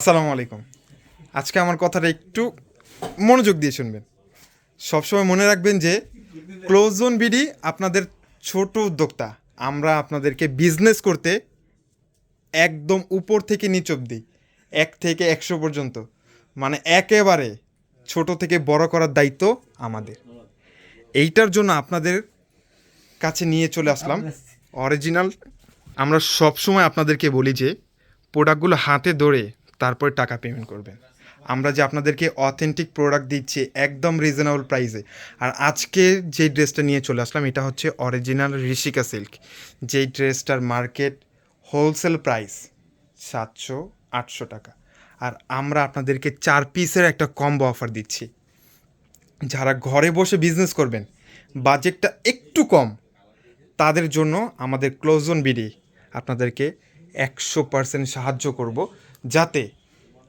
আসসালামু আলাইকুম। আজকে আমার কথাটা একটু মনোযোগ দিয়ে শুনবেন। সবসময় মনে রাখবেন যে ক্লোজ জোন বিডি আপনাদের ছোট উদ্যোক্তা। আমরা আপনাদেরকে বিজনেস করতে একদম উপর থেকে নিচ অব্দি এক থেকে একশো পর্যন্ত মানে একেবারে ছোট থেকে বড় করার দায়িত্ব আমাদের। এইটার জন্য আপনাদের কাছে নিয়ে চলে আসলাম। অরিজিনাল আমরা সবসময় আপনাদেরকে বলি যে প্রোডাক্টগুলো হাতে ধরে তারপরে টাকা পেমেন্ট করবেন। আমরা যে আপনাদেরকে অথেন্টিক প্রোডাক্ট দিচ্ছি একদম রিজনেবল প্রাইসে আর আজকে যে ড্রেসটা নিয়ে চলে আসলাম, এটা হচ্ছে অরিজিনাল ঋষিকা সিল্ক যেই ড্রেসটার মার্কেট হোলসেল প্রাইস সাতশো আটশো টাকা। আর আমরা আপনাদেরকে চার পিসের একটা কম্বো অফার দিচ্ছি। যারা ঘরে বসে বিজনেস করবেন বাজেটটা একটু কম, তাদের জন্য আমাদের ক্লোজন বিডি আপনাদেরকে একশো পার্সেন্ট সাহায্য করব। যাতে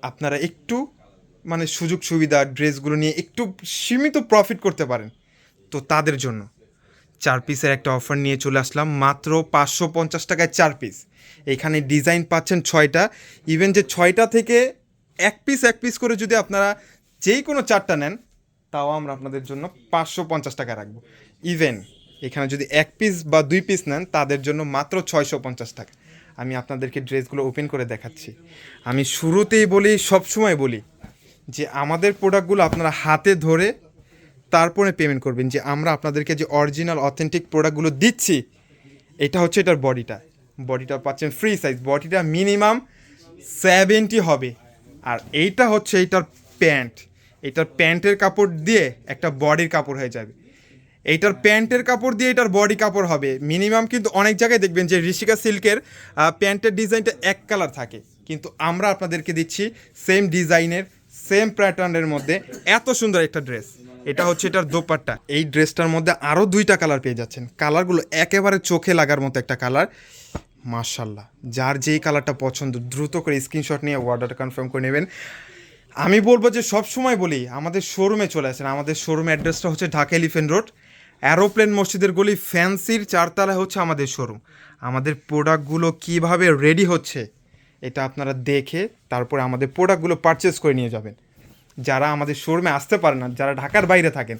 আপনারা একটু মানে সুযোগ সুবিধা, ড্রেসগুলো নিয়ে একটু সীমিত প্রফিট করতে পারেন। তো তাদের জন্য। চার পিসের একটা অফার নিয়ে চলে আসলাম, মাত্র পাঁচশো পঞ্চাশ টাকায় চার পিস এখানে ডিজাইন পাচ্ছেন ছয়টা। ইভেন যে ছয়টা থেকে এক পিস এক পিস করে যদি আপনারা যেই কোনো চারটা নেন, তাও আমরা আপনাদের জন্য পাঁচশো পঞ্চাশ টাকা রাখব। ইভেন এখানে যদি এক পিস বা দুই পিস নেন, তাদের জন্য মাত্র ছয়শো পঞ্চাশ টাকা। আমি আপনাদেরকে ড্রেসগুলো ওপেন করে দেখাচ্ছি। আমি শুরুতেই বলি, সবসময় বলি যে আমাদের প্রোডাক্টগুলো আপনারা হাতে ধরে তারপরে পেমেন্ট করবেন। যে আমরা আপনাদেরকে যে অরিজিনাল অথেন্টিক প্রোডাক্টগুলো দিচ্ছি, এটা হচ্ছে এটার বডিটা বডিটা পাচ্ছেন ফ্রি সাইজ বডিটা মিনিমাম সেভেন্টি হবে। আর এইটা হচ্ছে এইটার প্যান্ট এটার প্যান্টের কাপড় দিয়ে একটা বডির কাপড় হয়ে যাবে। এইটার প্যান্টের কাপড় দিয়ে এটার বডি কাপড় হবে। মিনিমাম কিন্তু অনেক জায়গায় দেখবেন যে ঋষিকা সিল্কের প্যান্টের ডিজাইনটা এক কালার থাকে। কিন্তু আমরা আপনাদেরকে দিচ্ছি সেম ডিজাইনের সেম প্যাটার্নের মধ্যে এত সুন্দর একটা ড্রেস এটা হচ্ছে এটার দোপাট্টা। এই ড্রেসটার মধ্যে আরও দুইটা কালার পেয়ে যাচ্ছেন। কালারগুলো একেবারে চোখে লাগার মতো একটা কালার মার্শাল্লাহ যার যেই কালারটা পছন্দ, দ্রুত করে স্ক্রিনশট নিয়ে অর্ডারটা কনফার্ম করে নেবেন। আমি বলব যে সব সময় বলি, আমাদের শোরুমে চলে আসেন। আমাদের শোরুম অ্যাড্রেসটা হচ্ছে ঢাকা এলিফেন্ট রোড অ্যারোপ্লেন মসজিদের গলি ফ্যান্সির চারতলায় হচ্ছে আমাদের শোরুম আমাদের প্রোডাক্টগুলো কীভাবে রেডি হচ্ছে, এটা আপনারা দেখে তারপরে আমাদের প্রোডাক্টগুলো পারচেস করে নিয়ে যাবেন। যারা আমাদের শোরুমে আসতে পারে না, যারা ঢাকার বাইরে থাকেন,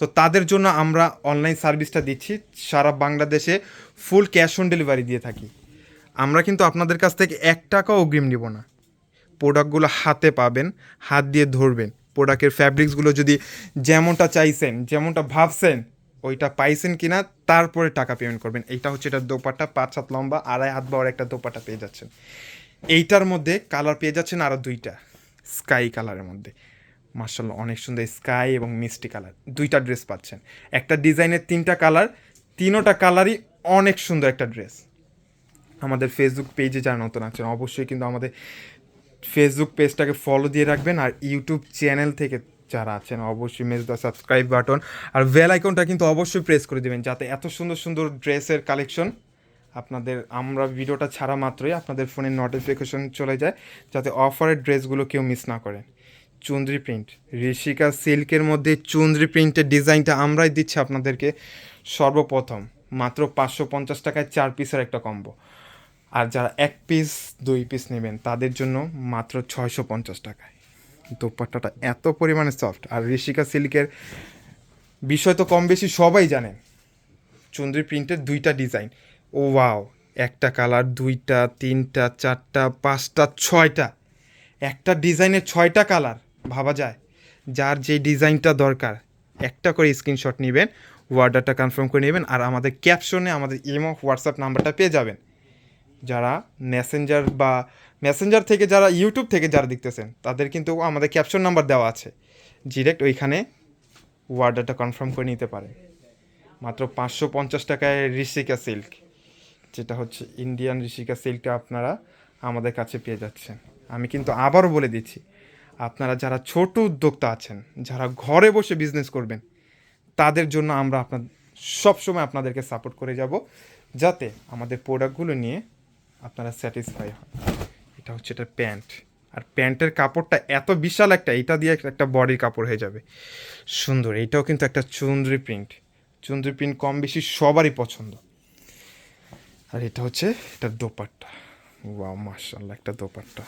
তো তাদের জন্য আমরা অনলাইন সার্ভিসটা দিচ্ছি, সারা বাংলাদেশে ফুল ক্যাশ অন ডেলিভারি দিয়ে থাকি। আমরা কিন্তু আপনাদের কাছ থেকে এক টাকাও অগ্রিম নিব না। প্রোডাক্টগুলো হাতে পাবেন, হাত দিয়ে ধরবেন। প্রোডাক্টের ফ্যাব্রিক্সগুলো যদি যেমনটা চাইছেন, যেমনটা ভাবছেন ওইটা পাইছেন কিনা, তারপরে টাকা পেমেন্ট করবেন। এইটা হচ্ছে এটা দোপাট্টা, পাঁচ হাত লম্বা, আড়াই হাত বড় একটা দোপাট্টা পেয়ে যাচ্ছেন। এইটার মধ্যে কালার পেয়ে যাচ্ছেন আরও দুইটা স্কাই কালারের মধ্যে। মার্শাল্লাহ অনেক সুন্দর স্কাই এবং মিষ্টি কালার দুইটা ড্রেস পাচ্ছেন। একটা ডিজাইনের তিনটা কালার তিনোটা কালারই অনেক সুন্দর একটা ড্রেস আমাদের ফেসবুক পেজে যারা নতুন আছেন, অবশ্যই কিন্তু আমাদের ফেসবুক পেজটাকে ফলো দিয়ে রাখবেন আর ইউটিউব চ্যানেল থেকে যারা আছেন, অবশ্যই মেজ দ্য সাবস্ক্রাইব বাটন আর বেল আইকনটা কিন্তু অবশ্যই প্রেস করে দেবেন যাতে এত সুন্দর সুন্দর ড্রেসের কালেকশন আপনাদের, আমরা ভিডিওটা ছাড়া মাত্রই আপনাদের ফোনে নোটিফিকেশন চলে যায় যাতে অফারের ড্রেসগুলো কেউ মিস না করেন। চুন্দ্রি প্রিন্ট ঋষিকা সিল্কের মধ্যে চুন্দ্রি প্রিন্টের ডিজাইনটা আমরাই দিচ্ছি আপনাদেরকে। সর্বপ্রথম, মাত্র পাঁচশো পঞ্চাশ টাকায় চার পিসের একটা কম্বো আর যারা এক পিস দুই পিস নেবেন, তাদের জন্য মাত্র ছয়শো পঞ্চাশ টাকায়। দোপাট্টাটা এত পরিমাণে সফট আর ঋষিকা সিল্কের বিষয় তো কম বেশি সবাই জানেন চুন্দ্রি প্রিন্টের দুইটা ডিজাইন ও ওয়াও একটা কালার দুইটা, তিনটা, চারটা, পাঁচটা, ছয়টা। একটা ডিজাইনের ছয়টা কালার ভাবা যায়। যার যে ডিজাইনটা দরকার, একটা করে স্ক্রিনশট নেবেন অর্ডারটা কনফার্ম করে নেবেন, আর আমাদের ক্যাপশনে আমাদের ইমো হোয়াটসঅ্যাপ নাম্বারটা পেয়ে যাবেন। যারা মেসেঞ্জার বা মেসেঞ্জার থেকে যারা ইউটিউব থেকে যারা দেখতেছেন, তাদের কিন্তু আমাদের ক্যাপশন নাম্বার দেওয়া আছে। ডিরেক্ট ওইখানে অর্ডারটা কনফার্ম করে নিতে পারেন মাত্র পাঁচশো পঞ্চাশ টাকায় ঋষিকা সিল্ক যেটা হচ্ছে ইন্ডিয়ান ঋষিকা সিল্কটা আপনারা আমাদের কাছে পেয়ে যাচ্ছেন। আমি কিন্তু আবারও বলে দিচ্ছি, আপনারা যারা ছোট উদ্যোক্তা আছেন, যারা ঘরে বসে বিজনেস করবেন, তাদের জন্য আমরা আপনার সবসময় আপনাদেরকে সাপোর্ট করে যাব, যাতে আমাদের প্রোডাক্টগুলো নিয়ে আপনারা স্যাটিসফাই হন। এটা হচ্ছে এটা প্যান্ট। আর প্যান্টের কাপড়টা এত বিশাল একটা, এটা দিয়ে একটা বডির কাপড় হয়ে যাবে। সুন্দর, এটাও কিন্তু একটা চুন্দ্রি প্রিন্ট। চুন্দ্রি প্রিন্ট কম বেশি সবারই পছন্দ। আর এটা হচ্ছে এটা দোপাট্টা। ওয়াও মার্শাল্লাহ একটা দোপাট্টা।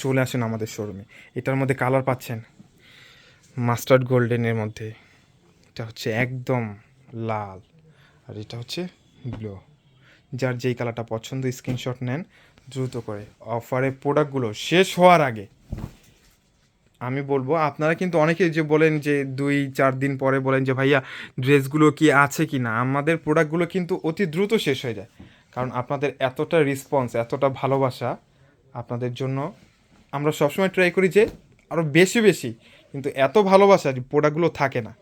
চলে আসেন আমাদের শোরুমে এটার মধ্যে কালার পাচ্ছেন মাস্টার্ড গোল্ডেনের মধ্যে। এটা হচ্ছে একদম লাল। আর এটা হচ্ছে ব্লু। যার যেই কালারটা পছন্দ স্ক্রিনশট নেন, দ্রুত করে। অফারে প্রোডাক্টগুলো শেষ হওয়ার আগে, আমি বলব, আপনারা কিন্তু অনেকে যে বলেন যে দুই, চার দিন পরে বলেন যে, ভাইয়া ড্রেসগুলো কি আছে কি না? আমাদের প্রোডাক্টগুলো কিন্তু অতি দ্রুত শেষ হয়ে যায়। কারণ আপনাদের এতটা রেসপন্স এতটা ভালোবাসা আপনাদের জন্য আমরা সবসময় ট্রাই করি যে আরও বেশি বেশি। কিন্তু এত ভালোবাসা যে প্রোডাক্টগুলো থাকে না।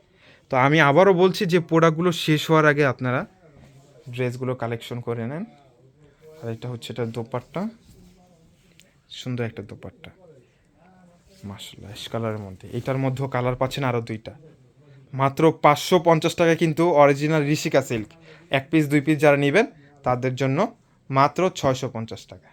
তো আমি আবারও বলছি যে প্রোডাক্টগুলো শেষ হওয়ার আগে আপনারা ড্রেসগুলো কালেকশন করে নেন। আর এটা হচ্ছে এটা দোপাট্টা। সুন্দর একটা দোপাট্টা। মাসাল্লাহ অ্যাশ কালারের মধ্যে। এটার মধ্যেও কালার পাচ্ছেন আরও দুইটা। মাত্র পাঁচশো পঞ্চাশ টাকা কিন্তু অরিজিনাল ঋষিকা সিল্ক এক পিস দুই পিস যারা নেবেন, তাদের জন্য মাত্র ছয়শো পঞ্চাশ টাকা।